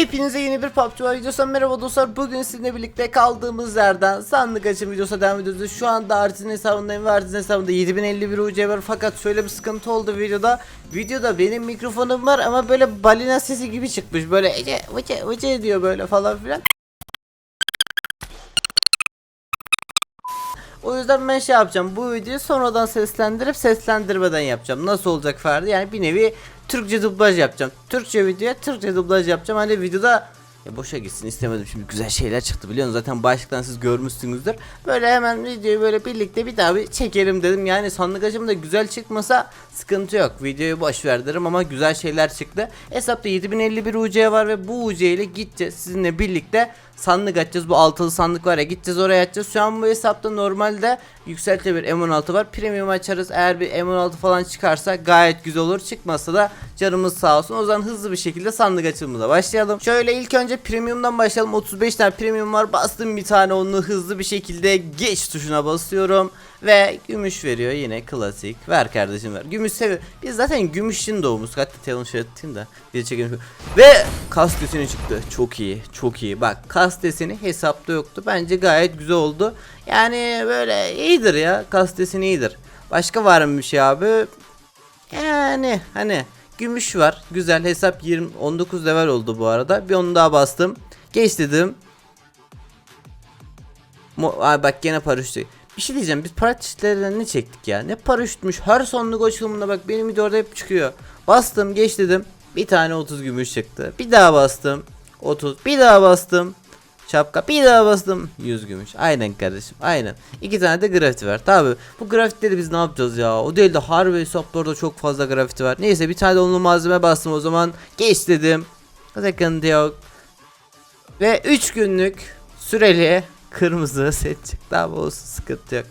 Hepinize yeni bir PUBG Mobile videosu merhaba dostlar. Bugün sizinle birlikte kaldığımız yerden sandık açım videosu devam ediyoruz. Şu anda Artist'in hesabındayım ve Artist'in hesabında 7051 UC var. Fakat şöyle bir sıkıntı oldu videoda. Videoda benim mikrofonum var ama böyle balina sesi gibi çıkmış. Böyle ece vıce vıce diyor böyle falan filan. O yüzden ben şey yapacağım. Bu videoyu sonradan seslendirip seslendirmeden yapacağım. Nasıl olacak Ferdi? Yani bir nevi Türkçe dublaj yapacağım. Türkçe videoya Türkçe dublaj yapacağım. Hani videoda ya boşa gitsin istemedim şimdi güzel şeyler çıktı biliyorsunuz zaten başlıktan siz görmüşsünüzdür. Böyle hemen videoyu böyle birlikte bir daha bir çekelim dedim. Yani sandık da güzel çıkmasa sıkıntı yok. Videoyu boş ver derim ama güzel şeyler çıktı. Hesapta 7051 UC var ve bu UC ile gideceğiz sizinle birlikte sandık açacağız. Bu altılı sandık var ya gideceğiz oraya açacağız. Şu an bu hesapta normalde yükselti bir M16 var. Premium açarız. Eğer bir M16 falan çıkarsa gayet güzel olur. Çıkmasa da canımız sağ olsun. O zaman hızlı bir şekilde sandık açılımıza başlayalım. Şöyle ilk önce premiumdan başlayalım. 35 tane premium var. Bastım bir tane onu hızlı bir şekilde geç tuşuna basıyorum. Ve gümüş veriyor yine klasik. Ver kardeşim ver. Gümüş seviyor. Biz zaten gümüşün doğumuz. Hatta şöyle tutayım da. Bir çekelim. Ve kas deseni çıktı. Çok iyi. Çok iyi. Bak kas deseni hesapta yoktu. Bence gayet güzel oldu. Yani böyle iyidir ya. Kas deseni iyidir. Başka var mı bir şey abi? Yani hani gümüş var. Güzel hesap 20 19 level oldu bu arada. Bir onu daha bastım. Geç dedim. Mo Ay bak gene paraşütü. Bir şey diyeceğim biz paraşütlerden ne çektik ya? Ne paraşütmüş her sonluk açılımında bak benim videoda hep çıkıyor. Bastım geç dedim. Bir tane 30 gümüş çıktı. Bir daha bastım. 30. Bir daha bastım. Şapka bir daha bastım 100 gümüş. Aynen kardeşim aynen. İki tane de grafiti var. Tabi bu grafitleri biz ne yapacağız ya? O değil de harbi hesaplarda çok fazla grafiti var. Neyse bir tane de onlu malzeme bastım o zaman. Geç dedim. Sıkıntı yok. Ve 3 günlük süreli kırmızı set çıktı ama olsun sıkıntı yok.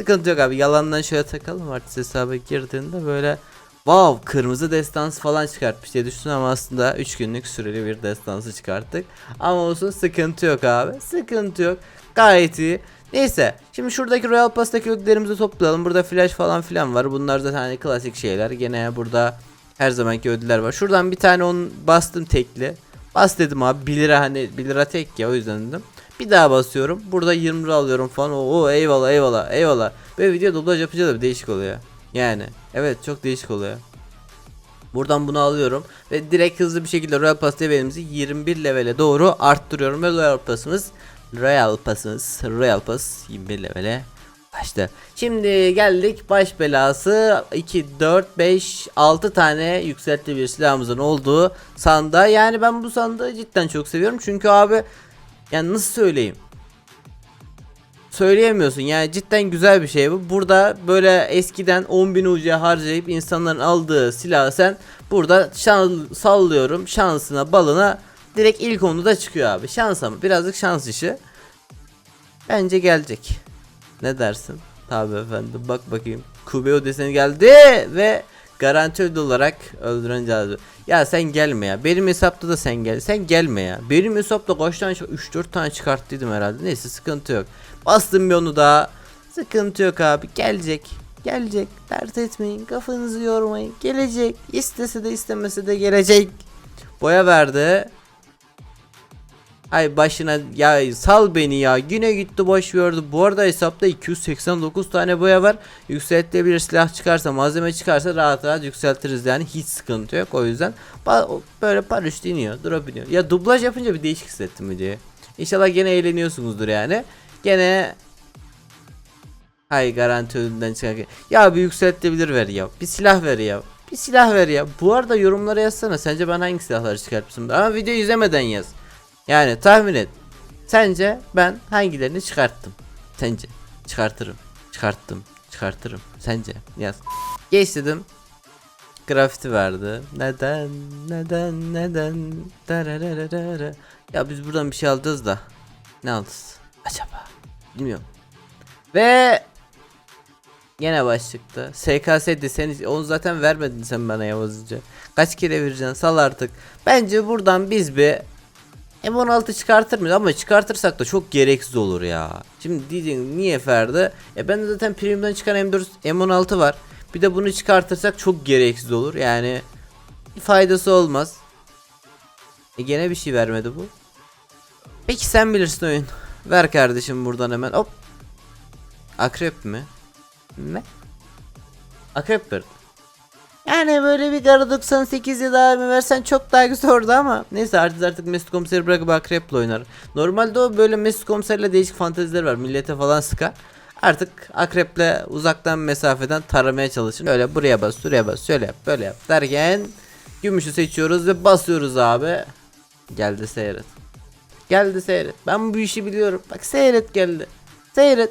Sıkıntı yok abi yalandan şöyle takalım artist hesaba girdiğinde böyle Wow kırmızı destansı falan çıkartmış diye düşündüm ama aslında 3 günlük süreli bir destansı çıkarttık. Ama olsun sıkıntı yok abi. Sıkıntı yok. Gayet iyi. Neyse şimdi şuradaki Royal Pass'taki ödüllerimizi toplayalım. Burada flash falan filan var. Bunlar zaten hani klasik şeyler. Gene burada her zamanki ödüller var. Şuradan bir tane onu bastım tekli. Bas dedim abi 1 lira hani 1 lira tek ya o yüzden dedim. Bir daha basıyorum. Burada 20 lira alıyorum falan. Oo eyvallah eyvallah eyvallah. Böyle video dublaj yapınca da bir değişik oluyor. Yani evet çok değişik oluyor. Buradan bunu alıyorum ve direkt hızlı bir şekilde Royal Pass levelimizi 21 levele doğru arttırıyorum ve Royal Pass'ımız Royal Pass'ımız Royal Pass 21 levele başladı. Şimdi geldik baş belası 2 4 5 6 tane yükseltli bir silahımızın olduğu sandığa. Yani ben bu sandığı cidden çok seviyorum çünkü abi yani nasıl söyleyeyim? söyleyemiyorsun. Yani cidden güzel bir şey bu. Burada böyle eskiden 10.000 UC harcayıp insanların aldığı silahı sen burada şan, sallıyorum şansına balına direkt ilk onu da çıkıyor abi. Şans ama birazcık şans işi. Bence gelecek. Ne dersin? Tabi efendim bak bakayım. Kubeo deseni geldi ve garanti olarak öldüren cazı. Ya sen gelme ya. Benim hesapta da sen gel. Sen gelme ya. Benim hesapta kaç tane 3-4 tane çıkarttıydım herhalde. Neyse sıkıntı yok. Bastım bir onu daha. Sıkıntı yok abi. Gelecek. Gelecek. Dert etmeyin. Kafanızı yormayın. Gelecek. İstese de istemese de gelecek. Boya verdi. Ay başına ya sal beni ya yine gitti boş verdi. Bu arada hesapta 289 tane boya var. Yükseltilebilir silah çıkarsa malzeme çıkarsa rahat rahat yükseltiriz yani hiç sıkıntı yok o yüzden. Böyle paraşüt iniyor drop iniyor. Ya dublaj yapınca bir değişik hissettim videoyu. İnşallah gene eğleniyorsunuzdur yani. Gene Hay garanti ödülünden çıkarken. Ya bir yükseltilebilir ver ya. Bir silah ver ya. Bir silah ver ya. Bu arada yorumlara yazsana. Sence ben hangi silahları çıkartmışım? Ama video izlemeden yaz. Yani tahmin et. Sence ben hangilerini çıkarttım? Sence? Çıkartırım. Çıkarttım. Çıkartırım. Sence? Yaz. Geç dedim. Grafiti verdi. Neden? Neden? Neden? Darararara. Ya biz buradan bir şey alacağız da. Ne alacağız? Acaba? Bilmiyorum. Ve Yine baş çıktı. SKS deseni onu zaten vermedin sen bana Yavuzca. Kaç kere vereceksin sal artık. Bence buradan biz bir M16 çıkartır mıyız ama çıkartırsak da çok gereksiz olur ya. Şimdi diyeceksin niye Ferdi? E ben de zaten premium'dan çıkan M4 M16 var. Bir de bunu çıkartırsak çok gereksiz olur. Yani faydası olmaz. E gene bir şey vermedi bu. Peki sen bilirsin oyun. Ver kardeşim buradan hemen. Hop. Akrep mi? Ne? Akrep verdi. Yani böyle bir Gara 98 ya da abime versen çok daha güzel olurdu ama neyse artık artık Mesut Komiser'i bırakıp Akrep'le oynar. Normalde o böyle Mesut Komiser'le değişik fanteziler var. Millete falan sıkar. Artık Akrep'le uzaktan mesafeden taramaya çalışın. Öyle buraya bas, şuraya bas, şöyle yap, böyle yap derken gümüşü seçiyoruz ve basıyoruz abi. Geldi seyret. Geldi seyret. Ben bu işi biliyorum. Bak seyret geldi. Seyret.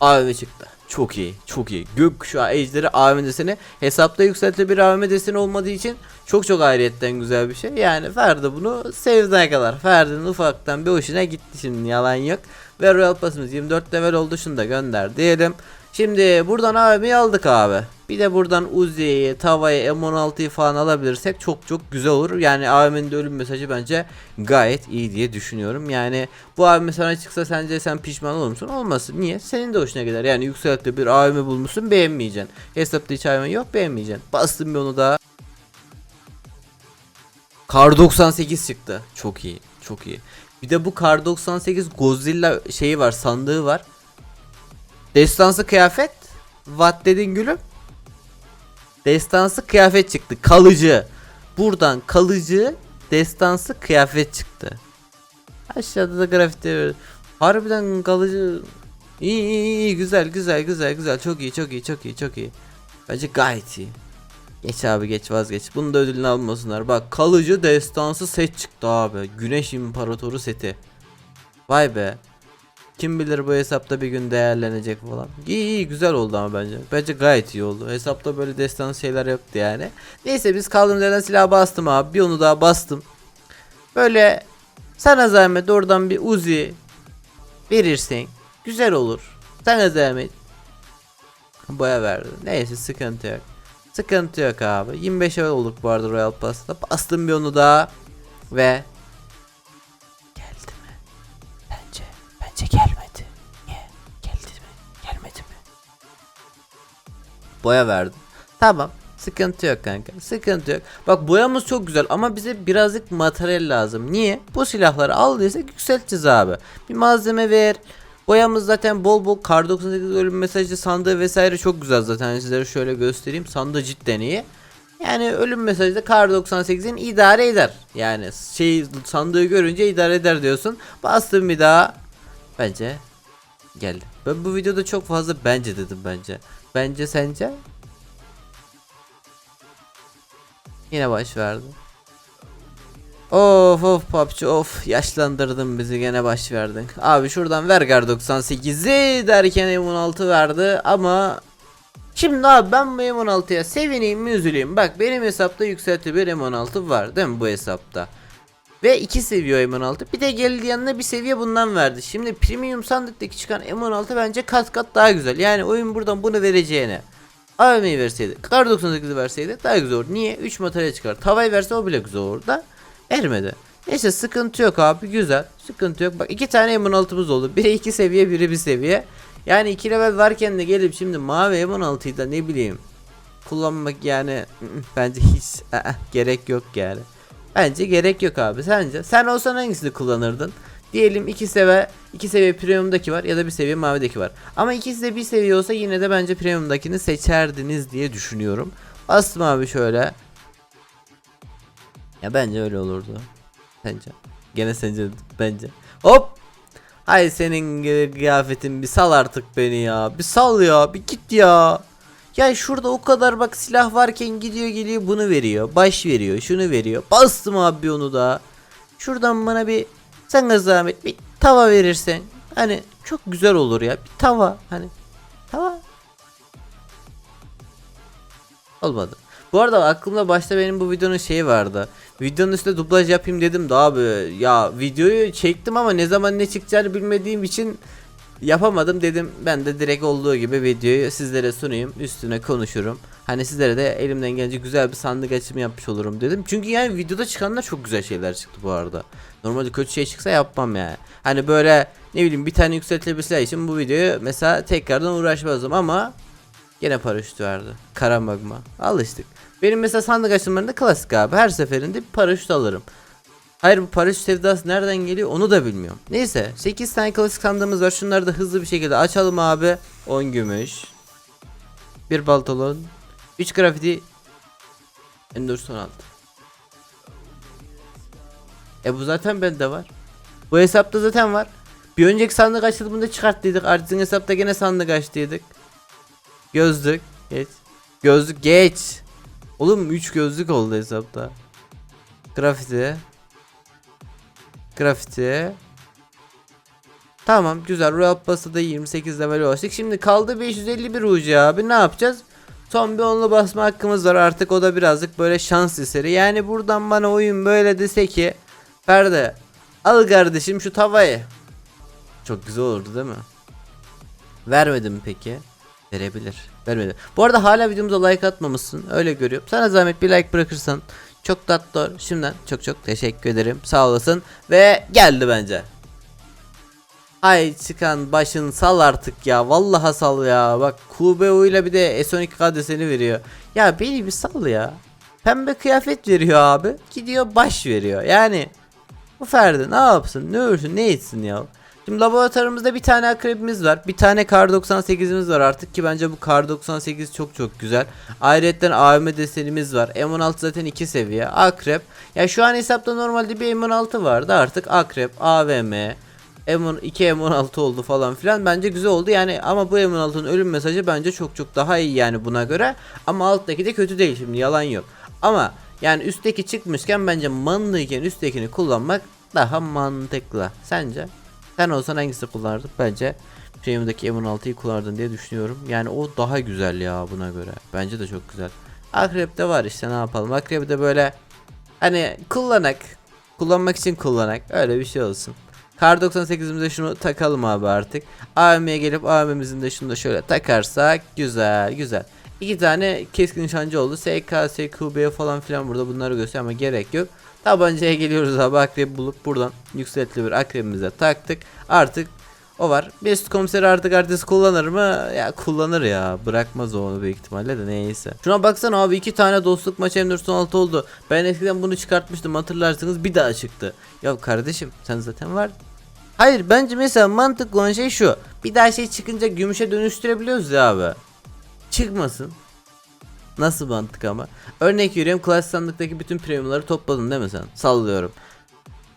AVM çıktı. Çok iyi, çok iyi. Gökkuşağı ejderi AVM deseni hesapta yükseltilebilir AVM deseni olmadığı için çok çok ayrıyetten güzel bir şey. Yani Ferdi bunu sevdiğine kadar. Ferdi'nin ufaktan bir hoşuna gitti şimdi yalan yok. Ve Royal Pass'ımız 24 level oldu şunu da gönder diyelim. Şimdi buradan AVM'yi aldık abi. Bir de buradan Uzi'yi, Tava'yı, M16'yı falan alabilirsek çok çok güzel olur. Yani AVM'nin de ölüm mesajı bence gayet iyi diye düşünüyorum. Yani bu AVM sana çıksa sence sen pişman olur musun? Olmasın. Niye? Senin de hoşuna gider. Yani yükseltti bir AVM bulmuşsun beğenmeyeceksin. Hesapta hiç AVM yok beğenmeyeceksin. Bastım bir onu daha. Kar 98 çıktı. Çok iyi. Çok iyi. Bir de bu Kar 98 Godzilla şeyi var, sandığı var. Destansı kıyafet. What dedin gülüm? Destansı kıyafet çıktı. Kalıcı. Buradan kalıcı destansı kıyafet çıktı. Aşağıda da grafiti var. Harbiden kalıcı. İyi iyi iyi güzel güzel güzel güzel çok iyi çok iyi çok iyi çok iyi. Bence gayet iyi. Geç abi geç vazgeç. Bunu da ödülünü almasınlar. Bak kalıcı destansı set çıktı abi. Güneş İmparatoru seti. Vay be. Kim bilir bu hesapta bir gün değerlenecek falan. İyi iyi güzel oldu ama bence. Bence gayet iyi oldu. Hesapta böyle destan şeyler yoktu yani. Neyse biz kaldığımız yerden silah bastım abi. Bir onu daha bastım. Böyle sana zahmet oradan bir Uzi verirsen güzel olur. Sana zahmet. Boya verdi. Neyse sıkıntı yok. Sıkıntı yok abi. 25 ev olduk bu arada Royal Pass'ta. Bastım bir onu daha. Ve Boya verdim. Tamam. Sıkıntı yok kanka. Sıkıntı yok. Bak boyamız çok güzel ama bize birazcık materyal lazım. Niye? Bu silahları aldıysak yükselteceğiz abi. Bir malzeme ver. Boyamız zaten bol bol kar 98 ölüm mesajı sandığı vesaire çok güzel zaten Hani sizlere şöyle göstereyim sandığı cidden iyi. Yani ölüm mesajı da kar 98'in idare eder. Yani şey sandığı görünce idare eder diyorsun. Bastım bir daha. Bence geldi. Ben bu videoda çok fazla bence dedim bence. Bence sence? Yine baş verdi. Of of PUBG of yaşlandırdın bizi gene baş verdin. Abi şuradan ver Gar 98'i derken M16 verdi ama Şimdi abi ben bu M16'ya sevineyim mi üzüleyim. Bak benim hesapta yükselti bir M16 var değil mi bu hesapta. Ve iki seviye M16 bir de geldi yanına bir seviye bundan verdi. Şimdi premium sandıktaki çıkan M16 bence kat kat daha güzel. Yani oyun buradan bunu vereceğine. AVM'yi verseydi, Kar 98'i verseydi daha güzel olur. Niye? 3 materyal çıkar. Tavayı verse o bile güzel olur da. Ermedi. Neyse sıkıntı yok abi güzel. Sıkıntı yok. Bak iki tane M16'mız oldu. Biri iki seviye biri bir seviye. Yani 2 level varken de gelip şimdi mavi M16'yı da ne bileyim kullanmak yani bence hiç gerek yok yani. Bence gerek yok abi sence? Sen olsan hangisini kullanırdın? Diyelim iki seviye iki seviye premium'daki var ya da bir seviye mavideki var. Ama ikisi de bir seviye olsa yine de bence premium'dakini seçerdiniz diye düşünüyorum. Bastım abi şöyle. Ya bence öyle olurdu. Sence? Gene sence bence. Hop! Hay senin kıyafetin bir sal artık beni ya. Bir sal ya, bir git ya. Ya şurada o kadar bak silah varken gidiyor geliyor bunu veriyor. Baş veriyor, şunu veriyor. Bastım abi onu da. Şuradan bana bir sen zahmet bir tava verirsen. Hani çok güzel olur ya. Bir tava hani. Tava. Olmadı. Bu arada aklımda başta benim bu videonun şeyi vardı. Videonun üstüne dublaj yapayım dedim de abi ya videoyu çektim ama ne zaman ne çıkacağını bilmediğim için yapamadım dedim. Ben de direkt olduğu gibi videoyu sizlere sunayım. Üstüne konuşurum. Hani sizlere de elimden gelince güzel bir sandık açımı yapmış olurum dedim. Çünkü yani videoda çıkanlar çok güzel şeyler çıktı bu arada. Normalde kötü şey çıksa yapmam yani. Hani böyle ne bileyim bir tane yükseltilebilirse için bu videoyu mesela tekrardan uğraşmazdım ama Gene paraşüt verdi. Kara magma. Alıştık. Benim mesela sandık açılımlarında klasik abi. Her seferinde paraşüt alırım. Hayır bu paraşüt sevdası nereden geliyor onu da bilmiyorum. Neyse 8 tane klasik sandığımız var. Şunları da hızlı bir şekilde açalım abi. 10 gümüş. Bir baltalon. 3 grafiti. Endor son altı. E bu zaten bende var. Bu hesapta zaten var. Bir önceki sandık açılımında çıkarttıydık. Artist'in hesapta gene sandık açtıydık. Gözlük. Geç. Gözlük geç. Oğlum 3 gözlük oldu hesapta. Grafiti. Grafiti. Tamam güzel. Royal Pass'ta da 28 level ulaştık. Şimdi kaldı 551 ucu abi. Ne yapacağız? Son bir onlu basma hakkımız var. Artık o da birazcık böyle şans eseri. Yani buradan bana oyun böyle dese ki Ferdi al kardeşim şu tavayı. Çok güzel olurdu değil mi? Vermedim peki. Verebilir. Vermedi. Bu arada hala videomuza like atmamışsın. Öyle görüyorum. Sana zahmet bir like bırakırsan çok tatlı. Şimdiden çok çok teşekkür ederim. Sağ olasın. Ve geldi bence. Ay çıkan başın sal artık ya. Vallahi sal ya. Bak QBO ile bir de S12K deseni veriyor. Ya beni bir sal ya. Pembe kıyafet veriyor abi. Gidiyor baş veriyor. Yani bu Ferdi ne yapsın? Ne ölsün? Ne etsin ya? Şimdi laboratuvarımızda bir tane akrebimiz var. Bir tane kar 98'imiz var artık ki bence bu kar 98 çok çok güzel. Ayrıca AVM desenimiz var. M16 zaten 2 seviye. Akrep. Ya şu an hesapta normalde bir M16 vardı. Artık akrep, AVM, M10 2 M16 oldu falan filan. Bence güzel oldu. Yani ama bu M16'ın ölüm mesajı bence çok çok daha iyi yani buna göre. Ama alttaki de kötü değil şimdi yalan yok. Ama yani üstteki çıkmışken bence manlıyken üsttekini kullanmak daha mantıklı. Sence? Sen olsan hangisi kullanırdın? Bence Premium'daki M16'yı kullanırdın diye düşünüyorum. Yani o daha güzel ya buna göre. Bence de çok güzel. Akrep'te var işte ne yapalım. Akrep'te böyle hani kullanak. Kullanmak için kullanak. Öyle bir şey olsun. Kar 98'imize şunu takalım abi artık. AVM'ye gelip AVM'mizin de şunu da şöyle takarsak güzel güzel. İki tane keskin nişancı oldu. SK, SQB falan filan burada bunları gösteriyor ama gerek yok. Tabancaya geliyoruz abi akrebi bulup buradan yükseltili bir akrebimize taktık. Artık o var. Mesut komiseri artık artist kullanır mı? Ya kullanır ya. Bırakmaz onu büyük ihtimalle de neyse. Şuna baksana abi iki tane dostluk maçı M416 oldu. Ben eskiden bunu çıkartmıştım hatırlarsınız bir daha çıktı. Ya kardeşim sen zaten var. Hayır bence mesela mantıklı olan şey şu. Bir daha şey çıkınca gümüşe dönüştürebiliyoruz ya abi. Çıkmasın. Nasıl mantık ama? Örnek veriyorum klasik sandıktaki bütün premiumları topladın değil mi sen? Sallıyorum.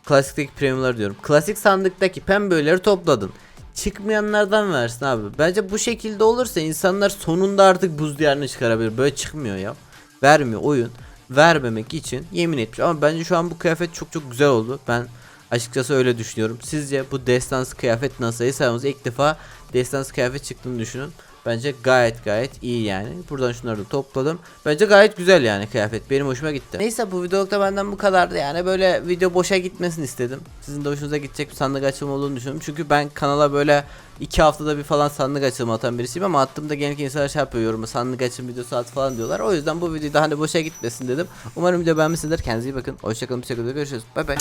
Klasikteki premiumları diyorum. Klasik sandıktaki pembeleri topladın. Çıkmayanlardan versin abi. Bence bu şekilde olursa insanlar sonunda artık buz diyarını çıkarabilir. Böyle çıkmıyor ya. Vermiyor oyun. Vermemek için yemin etmiş. Ama bence şu an bu kıyafet çok çok güzel oldu. Ben açıkçası öyle düşünüyorum. Sizce bu destans kıyafet nasıl? Hesabımıza ilk defa destans kıyafet çıktığını düşünün. Bence gayet gayet iyi yani. Buradan şunları da topladım. Bence gayet güzel yani kıyafet. Benim hoşuma gitti. Neyse bu videolukta benden bu kadardı yani. Böyle video boşa gitmesin istedim. Sizin de hoşunuza gidecek bir sandık açılımı olduğunu düşünüyorum. Çünkü ben kanala böyle iki haftada bir falan sandık açılımı atan birisiyim ama attığımda genellikle insanlar şey yapıyor yoruma sandık açılım videosu at falan diyorlar. O yüzden bu videoyu daha hani boşa gitmesin dedim. Umarım video beğenmişsinizdir. Kendinize iyi bakın. Hoşçakalın. Bir şekilde görüşürüz. Bay bay.